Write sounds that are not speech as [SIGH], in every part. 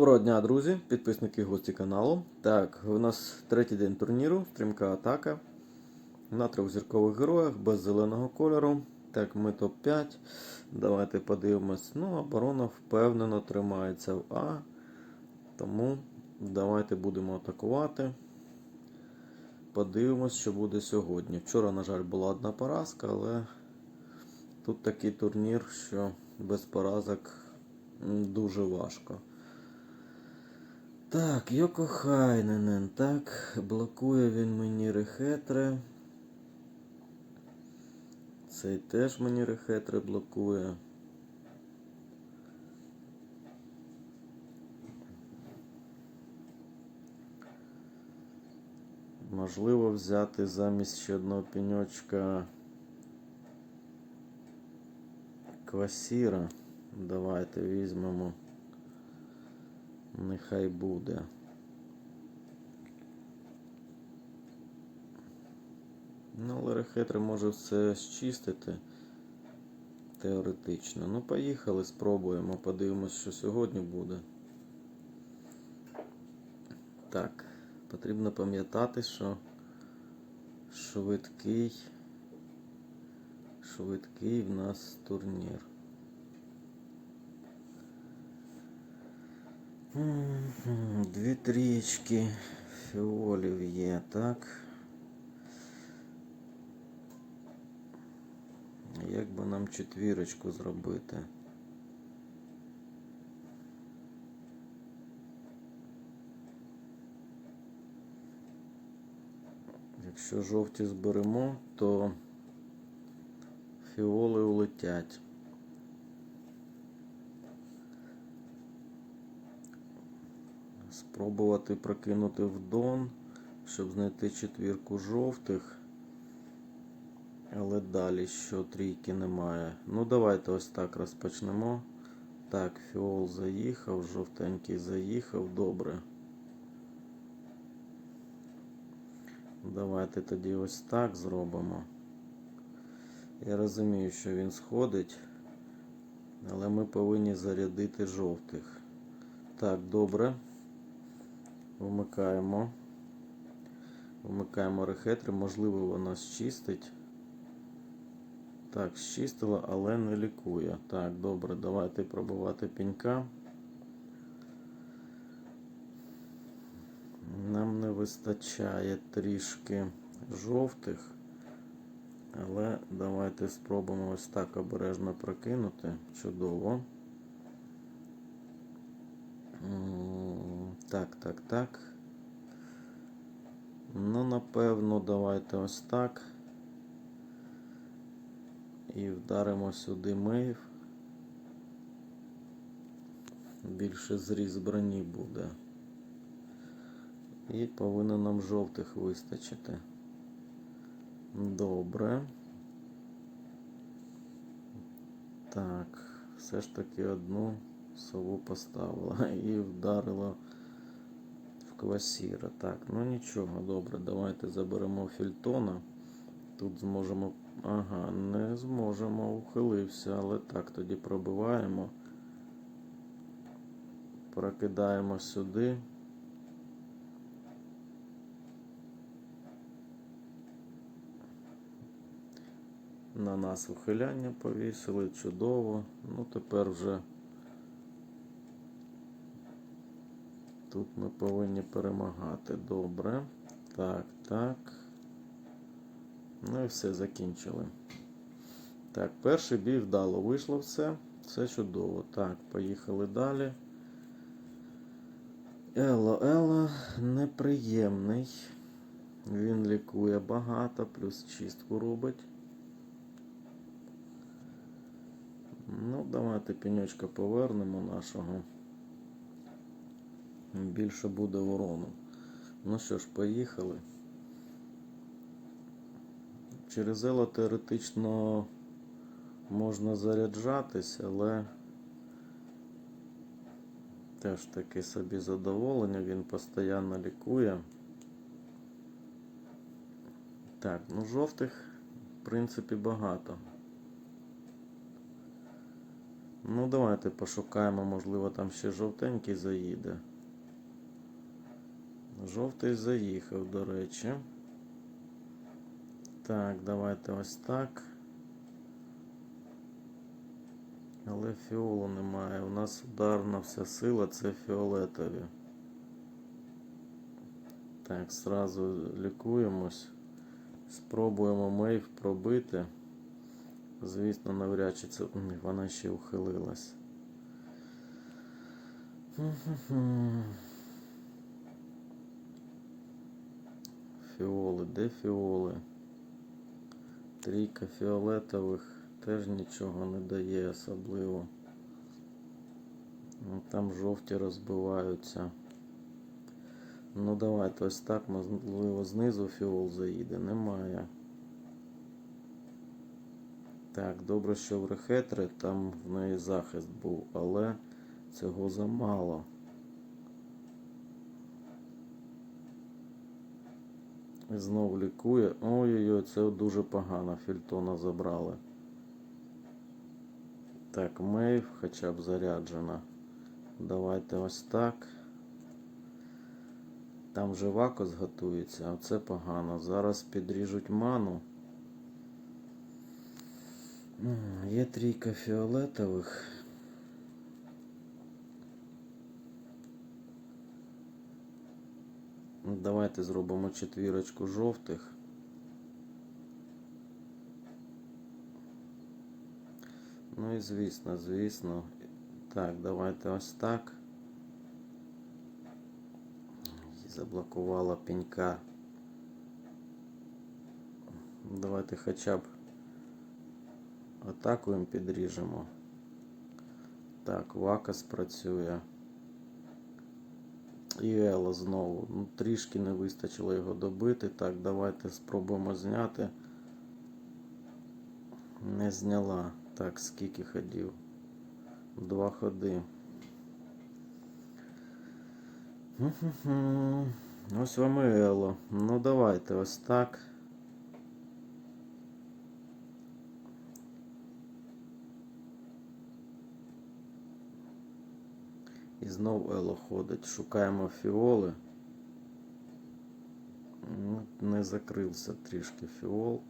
Доброго дня, друзі, підписники гості каналу. Так, у нас третій день турніру, стрімка атака. На трьох зіркових героях без зеленого кольору. Так, ми топ-5. Давайте подивимось. Ну, оборона впевнено тримається в А. Тому давайте будемо атакувати. Подивимось, що буде сьогодні. Вчора, на жаль, була одна поразка, але тут такий турнір, що без поразок дуже важко. Так, Йоко Хайненен. Так, блокує він мені рехетри. Цей теж мені рехетри блокує. Можливо взяти замість ще одного пеньочка квасіра. Давайте візьмемо. Нехай буде. Ну, але рехетри може все зчистити. Теоретично. Ну, поїхали, спробуємо, подивимось, що сьогодні буде. Так, потрібно пам'ятати, що швидкий, швидкий в нас турнір. Дві трічки фіолів є, так. Як би нам четвірочку зробити? Якщо жовті зберемо, то фіоли улетять. Спробувати прокинути в дон, щоб знайти четвірку жовтих. Але далі що трійки немає. Ну, давайте ось так розпочнемо. Так, фіол заїхав, жовтенький заїхав, добре. Давайте тоді ось так зробимо. Я розумію, що він сходить, але ми повинні зарядити жовтих. Так, добре. Вмикаємо. Вмикаємо рехетри, можливо, вона зчистить. Так, зчистила, але не лікує. Так, добре, давайте пробувати пенька. Нам не вистачає трішки жовтих. Але давайте спробуємо ось так обережно прокинути. Чудово. Так, так, так. Ну, напевно, давайте ось так. І вдаримо сюди мейв. Більше зріз броні буде. І повинно нам жовтих вистачити. Добре. Так, все ж таки одну сову поставила [LAUGHS] і вдарила в квасіра. Так, ну нічого, добре, давайте заберемо фільтона. Тут зможемо. Ага, не зможемо, ухилився, але так тоді пробиваємо. Прокидаємо сюди. На нас ухиляння повісили, чудово. Ну тепер вже тут ми повинні перемагати. Добре. Так, так. Ну і все, закінчили. Так, перший бій вдало вийшло все. Все чудово. Так, поїхали далі. Ело, Ело неприємний. Він лікує багато, плюс чистку робить. Ну, давайте пеньочка повернемо нашого. Більше буде урону. Ну що ж, поїхали. Через ело теоретично можна заряджатись, але теж таки собі задоволення, він постійно лікує. Так, ну жовтих, в принципі, багато. Ну, давайте пошукаємо, можливо, там ще жовтенький заїде. Жовтий заїхав, до речі. Так, давайте ось так. Але фіолу немає. У нас ударна вся сила це фіолетові. Так, зразу лікуємось. Спробуємо мейв пробити. Звісно, навряд чи це вона ще ухилилась. Фіоли, де фіоли? Трійка фіолетових теж нічого не дає особливо. Ну, Там жовті розбиваються. Ну давайте ось так, можливо, знизу фіол заїде. Немає. Так, добре, що в рехетри там в неї захист був, але цього замало. І знов лікує. Ой-ой-ой, це дуже погано. Фільтона забрали. Так, Мейв хоча б заряджена. Давайте ось так. Там же вакос готується, а це погано. Зараз підріжуть ману. Є трійка фіолетових. Ну, Давайте зробимо четвірочку жовтих. Ну і звісно, звісно. Так, давайте ось так. Заблокувала пенька. Давайте хоча б атаку їм підріжемо. Так, Вакас працює. І Ела знову. Ну, трішки не вистачило його добити. Так, давайте спробуємо зняти. Не зняла. Так, скільки ходів? Два ходи. Ось вам і Ело. Ну давайте ось так. І знов Ело ходить. Шукаємо фіоли. Ну, Не закрився трішки фіол.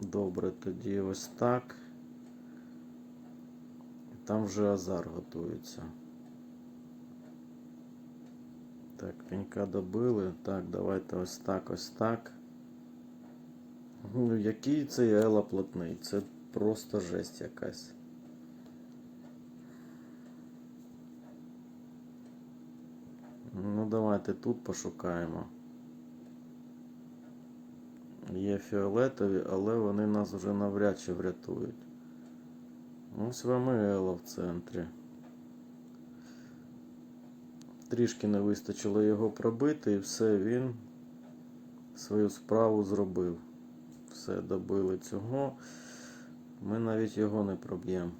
Добре, тоді ось так. Там вже азар готується. Так, пенька добили. Так, давайте ось так, ось так. Ну, який цей Ела плотний? Це просто жесть якась. Ну, давайте тут пошукаємо. Є фіолетові, але вони нас вже навряд чи врятують. Ось вам і в центрі. Трішки не вистачило його пробити, і все, він свою справу зробив. Все, добили цього. Ми навіть його не проб'ємо.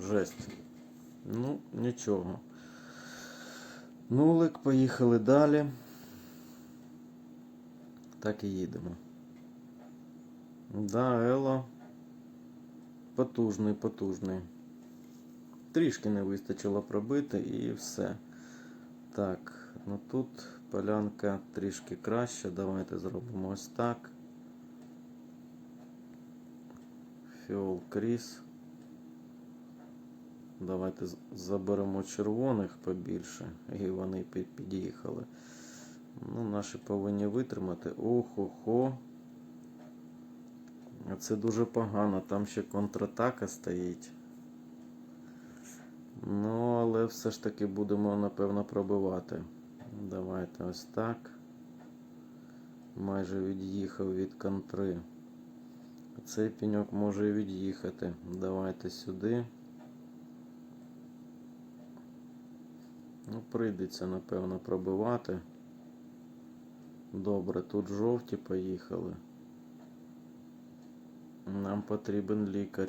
Жесть. Ну, нічого. Нулик, поїхали далі. Так і їдемо. Да, Ело. Потужний, потужний. Трішки не вистачило пробити і все. Так, ну тут полянка трішки краще. Давайте зробимо ось так. Фіол кріс. Давайте заберемо червоних побільше, і вони під'їхали. Ну, наші повинні витримати. Охо-хо. Це дуже погано, там ще контратака стоїть. Ну, але все ж таки будемо, напевно, пробивати. Давайте ось так. Майже від'їхав від контри. Цей пеньок може і від'їхати. Давайте сюди. Ну, прийдеться, напевно, пробивати. Добре, тут жовті поїхали. Нам потрібен лікар.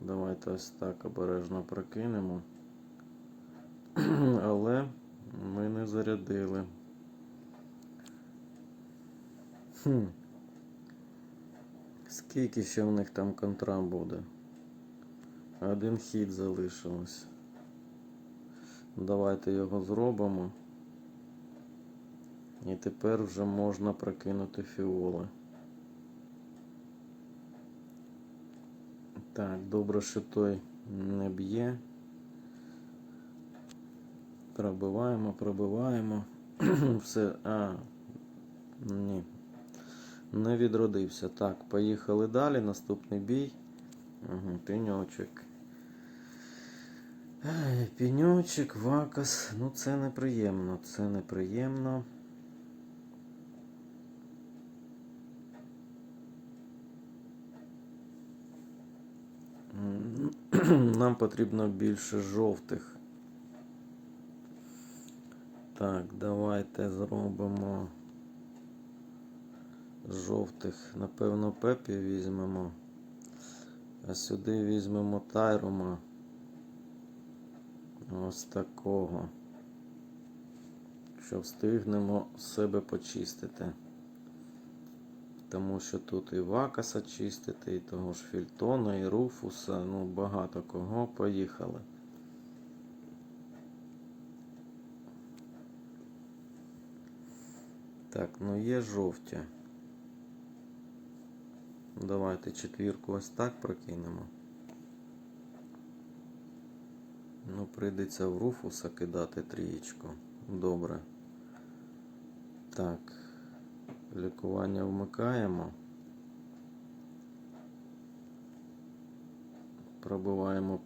Давайте ось так обережно прокинемо. [CLEARS THROAT] Але ми не зарядили. Хм. Скільки ще в них там контра буде? Один хід залишилось. Давайте його зробимо. І тепер вже можна прокинути фіоли. Так, добре, що той не б'є. Пробиваємо, пробиваємо. [CLEARS THROAT] Все. А. Ні. Не відродився. Так, поїхали далі. Наступний бій. Угу, пеньочок. Ай, вакас. Ну це неприємно. Це неприємно. Нам потрібно більше жовтих. Так, давайте зробимо жовтих. Напевно, пепі візьмемо. А сюди візьмемо тайрума. Ось такого. Що встигнемо себе почистити. Тому що тут і Вакаса чистити, і того ж Фільтона, і Руфуса, ну багато кого. Поїхали. Так, ну є жовті. Давайте четвірку ось так прокинемо. Ну, прийдеться в Руфуса кидати трієчку. Добре. Так. Лікування вмикаємо. Пробиваємо.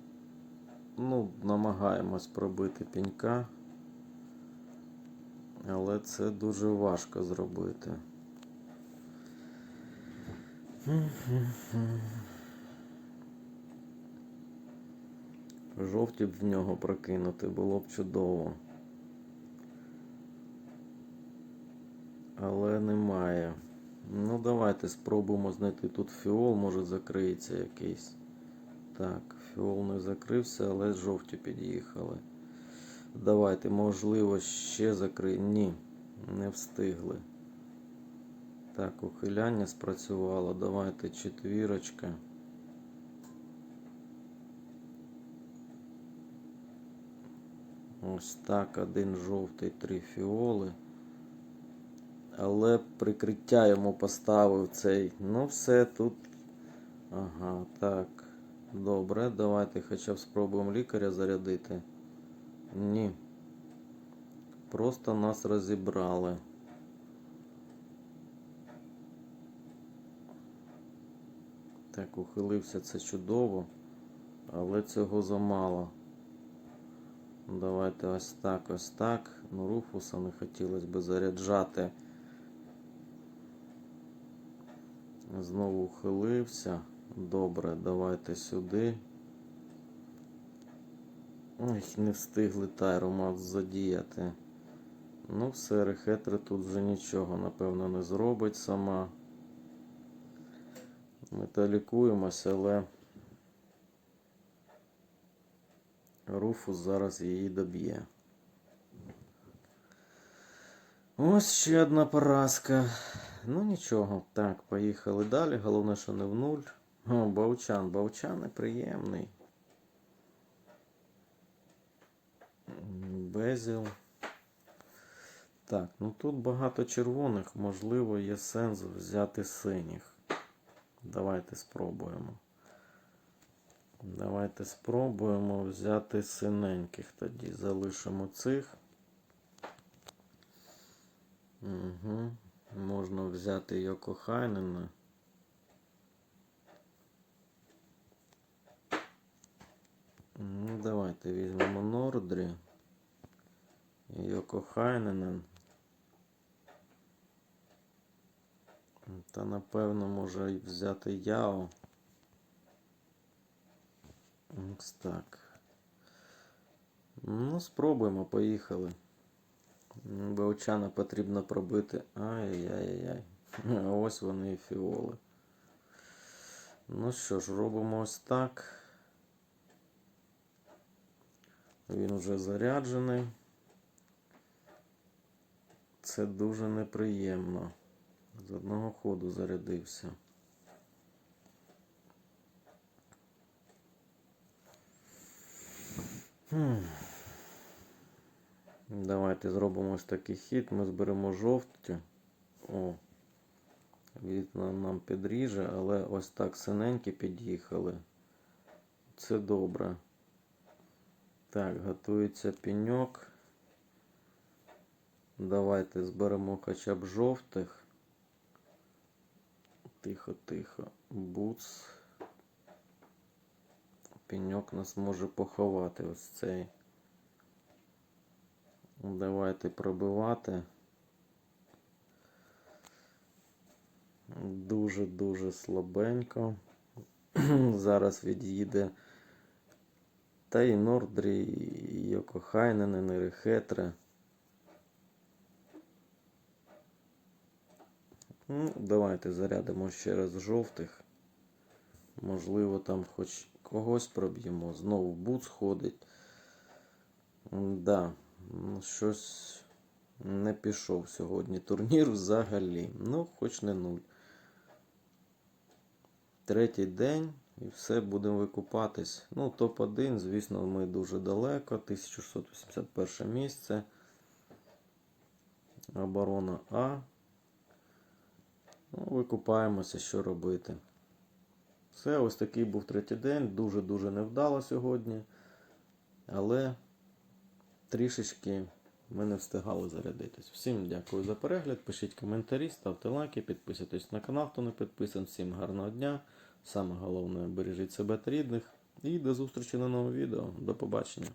Ну, намагаємось пробити пінька. Але це дуже важко зробити. Жовті б в нього прокинути було б чудово. Але немає. Ну, давайте спробуємо знайти тут фіол, може закриється якийсь. Так, фіол не закрився, але жовті під'їхали. Давайте, можливо, ще закри... Ні, не встигли. Так, ухиляння спрацювало. Давайте четвірочка. Ось так, один жовтий, три фіоли. Але прикриття йому поставив цей. Ну, все тут. Ага, так. Добре, давайте хоча б спробуємо лікаря зарядити. Ні. Просто нас розібрали. Так, ухилився це чудово, але цього замало. Давайте ось так, ось так. Ну, Руфуса не хотілося б заряджати. Знову ухилився. Добре, давайте сюди. Ой, не встигли Тайромат задіяти. Ну, все, Рехетри тут вже нічого, напевно, не зробить сама. Ми то лікуємося, але Руфус зараз її доб'є. Ось ще одна поразка. Ну нічого. Так, поїхали далі. Головне, що не в нуль. О, Бавчан. Бавчан неприємний. Безіл. Так, ну тут багато червоних, можливо, є сенс взяти синіх. Давайте спробуємо. Давайте спробуємо взяти синеньких тоді. Залишимо цих. Угу. Можна взяти Йоко Хайнена. Ну, давайте візьмемо Нордрі. Йоко Хайненен. Та напевно може взяти Яо. Ось так. Ну, спробуємо, поїхали. Баучана потрібно пробити. Ай-яй-яй-яй. [LAUGHS] Ось вони і фіоли. Ну що ж, робимо ось так. Він вже заряджений. Це дуже неприємно. З одного ходу зарядився. Давайте зробимо ось такий хід. Ми зберемо жовті. О. Він нам підріже, але ось так синенькі під'їхали. Це добре. Так, готується пеньок. Давайте зберемо хоча б жовтих. Тихо, тихо. Буц. Пеньок нас може поховати ось цей. Давайте пробивати. Дуже-дуже слабенько. [CLEARS THROAT] Зараз від'їде та і Нордрі, і Йокохайнен, і Рехетре. Ну, давайте зарядимо ще раз жовтих. Можливо, там хоч когось проб'ємо. Знову буц ходить. Да, щось не пішов сьогодні турнір взагалі. Ну, хоч не нуль. Третій день і все будемо викупатись. Ну, топ-1, звісно, ми дуже далеко. 1681 місце. Оборона А. Ну, викупаємося, що робити. Все, ось такий був третій день. Дуже-дуже невдало сьогодні. Але трішечки ми не встигали зарядитись. Всім дякую за перегляд. Пишіть коментарі, ставте лайки, підписуйтесь на канал, хто не підписаний. Всім гарного дня. Саме головне, бережіть себе та рідних. І до зустрічі на новому відео. До побачення.